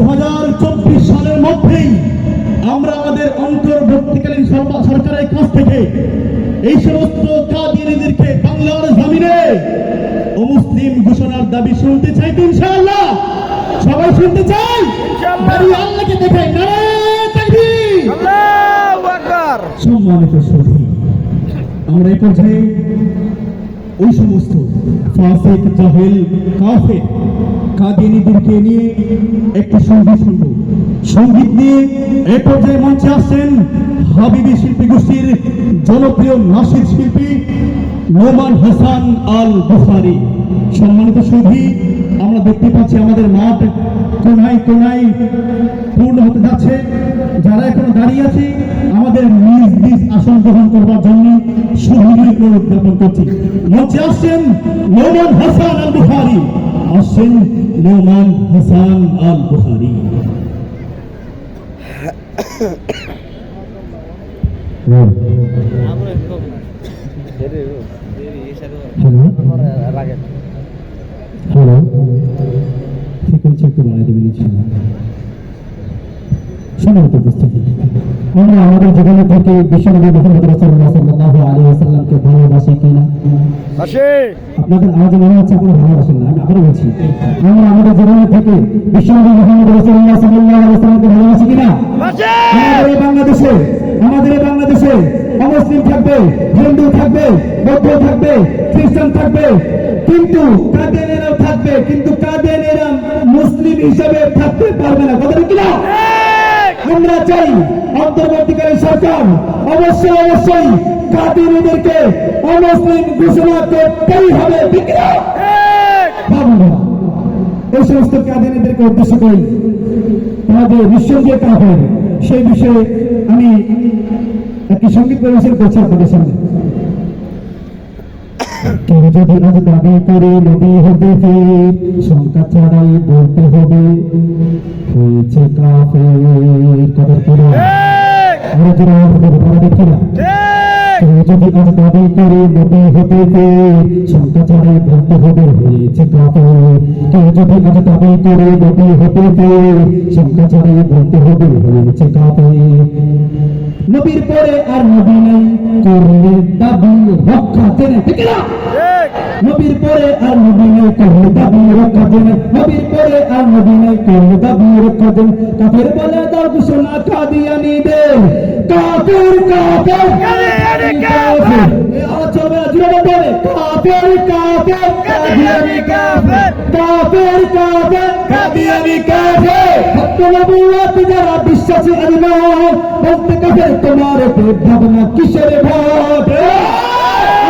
দু সালের মধ্যেই আমরা আমাদের অন্তর্বর্তীকালীন সরকার- সরকারের কাছ থেকে এই সমস্ত কাদিনীদেরকে বাংলার জমিনে অমুসলিম ঘোষণার দাবি শুনতে চাই তো ইনশাআল্লাহ। সবাই শুনতে চাই? আল্লাহকে দেখাই নারায়ণ তাকবীর। আল্লাহু আকবার। সম্মানিত সুধী আমরা এই পর্যায়ে ওই সমস্ত ফাসিক, জাহেল, কাফের কাদিনীদেরকে নিয়ে একটি সংগীত শুনব। সংগীত নিয়ে এই পর্যায়ে মঞ্চে আসছেন হাবিবি শিল্পী গোষ্ঠীর জনপ্রিয় নাসির শিল্পী নোমান হাসান আল বুখারি। সম্মানিত সুধী আমরা দেখতে পাচ্ছি আমাদের মাঠ কোনায় কোনায় পূর্ণ হতে যাচ্ছে। যারা এখনও দাঁড়িয়ে আছে নিজ আসন গ্রহণ করবার জন্য সুবিধা উদযাপন করছি। মঞ্চে আসছেন নোমান হাসান আল বুখারি আসছেন নোমান হাসান আল বুখারি হ্যালো একটু উপস্থিতি। আমরা আমাদের জীবনে থেকে বিশ্বনবী মোহাম্মদ রাসূলুল্লাহ সাল্লাল্লাহু আলাইহি ওয়াসাল্লামকে ভালোবাসি কিনা আসে। আপনাদের আওয়াজে মনে হচ্ছে আপনারা ভালোবাসেন না আমি আবারও বলছি আমরা আমাদের জীবনে থেকে বিশ্বনবী মোহাম্মদ রাসূলুল্লাহ সাল্লাল্লাহু আলাইহি ওয়াসাল্লামকে ভালোবাসি কিনা আমাদের এই বাংলাদেশে আমাদের বাংলাদেশে অমুসলিম থাকবে হিন্দু থাকবে বৌদ্ধ থাকবে খ্রিস্টান থাকবে কিন্তু কাদেনেরাও থাকবে কিন্তু কাদেনেরা মুসলিম হিসেবে থাকতে পারবে না কথা কিনা? আমরা চাই অন্তর্বর্তীকালীন সরকার অবশ্যই অবশ্যই কাদিনীদেরকে অমুসলিম ঘোষণা করতেই হবে। এই সমস্ত কাদিনীদেরকে উদ্দেশ্য করি তাদের বিশ্ব যে কাফের সেই বিষয়ে আমি একটি সংগীত পরিবেশন করছি আপনাদের সামনে। কেউ যদি আজ দাবি করে নবী হতে ফের শঙ্কা ছাড়াই বলতে হবে হয়েছে কাফের কথা পুরো আরও জোরে আওয়াজ করে বলা দেখি না কেউ দাবি করে নবী হতে শঙ্কা ছাড়াই ভক্ত হবে হয়েছে কাফের কেউ যদি আজ দাবি করে নবী হতে শঙ্কা ছাড়াই ভক্ত হবে হয়েছে কাফের নবীর পরে আর নবী নাই করলে দাবি রক্ষা দেনে ঠিক না নবীর পরে আর নবী কাফের বলে দাও ঘোষণা কাদিয়ানীদের কাফের কাফের কাফের। চলবে তোমার এতে ভাবনা কিসের ভাব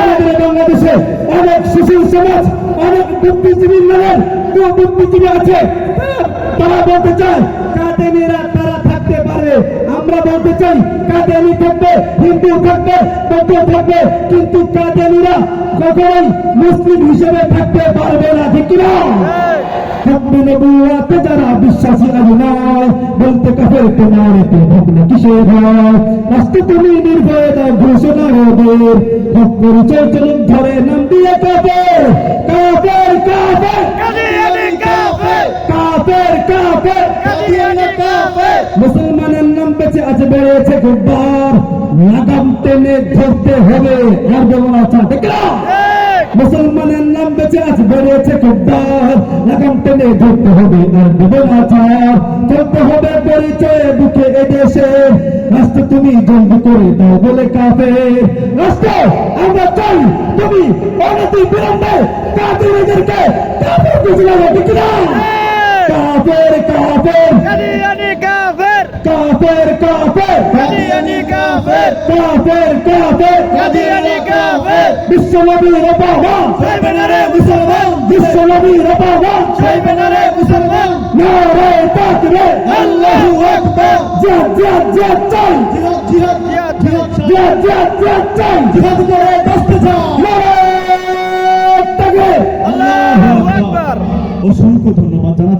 আমাদের বাংলাদেশে অনেক সুশীল সমাজ অনেক বুদ্ধিজীবী লোক বুদ্ধিজীবী আছে। তারা- বলতে চায় কাদেনীরা তারা থাকতে পারে আমরা বলতে চাই কাদেনী থাকবে, হিন্দু থাকবে, বৌদ্ধ থাকবে, কিন্তু কাদেনীরা কখনোই মুসলিম হিসেবে থাকতে পারবে না, ঠিক নবুয়াতে যারা বিশ্বাসী আজ নয়, বলতে কাফের তোমার এতে কিসের ভয়? তুমি নির্ভয়ে ঘোষণা চলুন ধরে নাম দিয়ে কাফের কাফের কাফের কাদিয়ানী কাফের। কাফের কাফের কাদিয়ানী কাফের। মুসলমানের নাম বেঁচে আজ খুববার লাগাম টেনে ধরতে হবে। আর যেমন আছে দেখলাম মুসলমানের নাম বেঁচে আজ বেড়েছে খুববার লাগাম টেনে ধরতে হবে আর দেব না ছাড় চলতে হবে পরিচয়ে বুকে এদেশে। রাষ্ট্র তুমি জন্ম করে দাও বলে কাফে রাষ্ট্র আমরা চাই তুমি অনতি বিলম্বে কাফেরদেরকে কাফের বুঝলাম ঠিক না? কাফের কাফের কাদিয়ানী কাফের কাফের। কাদিয়ানী কাফের। কাফের কাফের। কাদিয়ানী কাফের। বিশ্বনবীর অপমান সইবে না রে মুসলমান। বিশ্বনবীর অপমান সইবে না রে মুসলমান। নারে তাকবে। আল্লাহু আকবার। জিয়াদ জিয়াদ জিয়াদ চাই। জিহাদ জিহাদ জিহাদ জিহাদ জিয়াদ জিয়াদ চাই। জিহাদ করে বাঁচতে চাও নারে তাকবে। আল্লাহু আকবার। অসংখ্য ধন্যবাদ জানাচ্ছি।